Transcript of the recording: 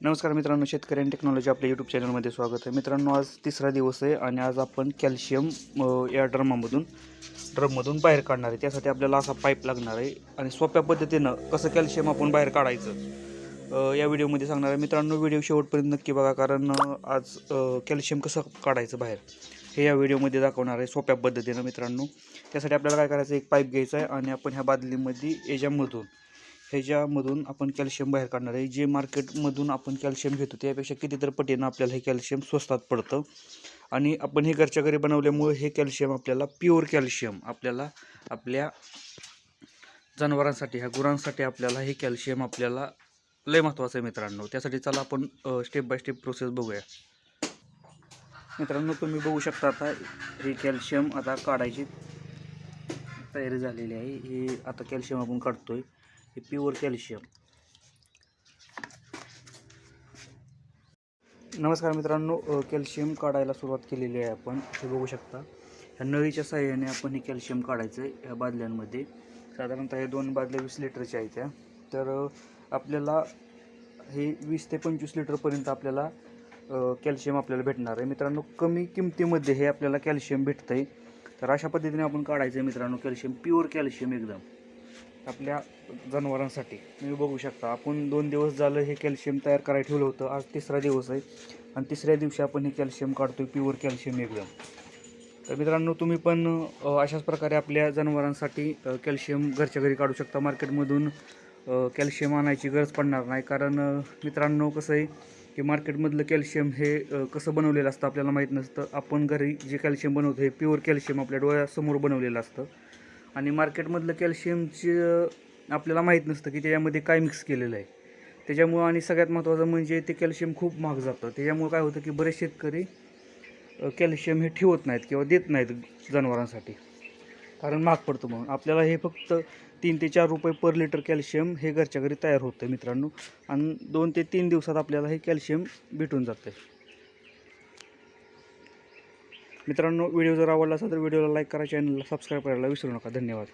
नमस्कार मित्रांनो शेतकरी आणि टेक्नॉलॉजी आपल्या यूट्यूब चॅनलमध्ये स्वागत आहे. मित्रांनो आज तिसरा दिवस आहे आणि आज आपण कॅल्शियम या ड्रमामधून ड्रममधून बाहेर काढणार आहे. त्यासाठी आपल्याला असा पाईप लागणार आहे आणि सोप्या पद्धतीनं कसं कॅल्शियम आपण बाहेर काढायचं या व्हिडिओमध्ये सांगणार आहे. मित्रांनो व्हिडिओ शेवटपर्यंत नक्की बघा कारण आज कॅल्शियम कसं काढायचं बाहेर हे या व्हिडिओमध्ये दाखवणार आहे सोप्या पद्धतीनं मित्रांनो. त्यासाठी आपल्याला काय करायचं एक पाईप घ्यायचा आहे आणि आपण ह्या बादलीमध्ये याच्यामधून ह्याच्यामधून आपण कॅल्शियम बाहेर काढणार आहे. जे मार्केटमधून आपण कॅल्शियम घेतो त्यापेक्षा कितीतरी पटीनं आपल्याला हे कॅल्शियम स्वस्तात पडतं. आणि आपण हे घरच्या घरी बनवल्यामुळे हे कॅल्शियम आपल्याला प्युअर कॅल्शियम आपल्याला आपल्या जनावरांसाठी ह्या गुरांसाठी आपल्याला हे कॅल्शियम आपल्याला लय महत्त्वाचं आहे मित्रांनो. त्यासाठी चला आपण स्टेप बाय स्टेप प्रोसेस बघूया. मित्रांनो तुम्ही बघू शकता आता हे कॅल्शियम आता काढायची तयारी झालेली आहे. हे आता कॅल्शियम आपण काढतो आहे हे प्युअर कॅल्शियम. नमस्कार मित्रांनो कॅल्शियम काढायला सुरुवात केलेली आहे आपण. हे बघू शकता. ह्या नळीच्या साह्याने आपण हे कॅल्शियम काढायचं आहे ह्या बादल्यांमध्ये. साधारणतः हे दोन बादल्या वीस लिटरच्या आहेत त्या तर आपल्याला हे वीस ते पंचवीस लिटरपर्यंत आपल्याला कॅल्शियम आपल्याला भेटणार आहे. मित्रांनो कमी किमतीमध्ये हे आपल्याला कॅल्शियम भेटतं आहे तर अशा पद्धतीने आपण काढायचं आहे मित्रांनो कॅल्शियम प्युअर कॅल्शियम एकदम. आपल्या जनावरांसाठी. तुम्ही बघू शकता आपण दोन दिवस झालं हे कॅल्शियम तयार करायला ठेवलं होतं. आज तिसरा दिवस आहे. आणि तिसऱ्या दिवशी आपण हे कॅल्शियम काढतो आहे प्युअर कॅल्शियम एकदम. तर मित्रांनो तुम्ही पण अशाच प्रकारे आपल्या जनावरांसाठी कॅल्शियम घरच्या घरी काढू शकता. मार्केटमधून कॅल्शियम आणायची गरज पडणार नाही. कारण मित्रांनो कसं आहे की मार्केटमधलं कॅल्शियम हे कसं बनवलेलं असतं आपल्याला माहीत नसतं. आपण घरी जे कॅल्शियम बनवतो हे प्युअर कॅल्शियम आपल्या डोळ्यासमोर बनवलेलं असतं. आणि मार्केटमधलं कॅल्शियमचं आपल्याला माहीत नसतं की त्याच्यामध्ये काय मिक्स केलेलं आहे. त्याच्यामुळं आणि सगळ्यात महत्त्वाचं म्हणजे ते कॅल्शियम खूप महाग जातं. त्याच्यामुळं काय होतं की बरेच शेतकरी कॅल्शियम हे ठेवत नाहीत किंवा देत नाहीत जनावरांसाठी. कारण महाग पडतं म्हणून. आपल्याला हे फक्त तीन ते चार रुपये पर लिटर कॅल्शियम हे घरच्या घरी तयार होतं मित्रांनो. आणि दोन ते तीन दिवसात आपल्याला हे कॅल्शियम भेटून जातं मित्रांनो व्हिडिओ जर आवडला असेल तर व्हिडिओला लाईक करा चॅनलला सबस्क्राईब करायला विसरू नका. धन्यवाद.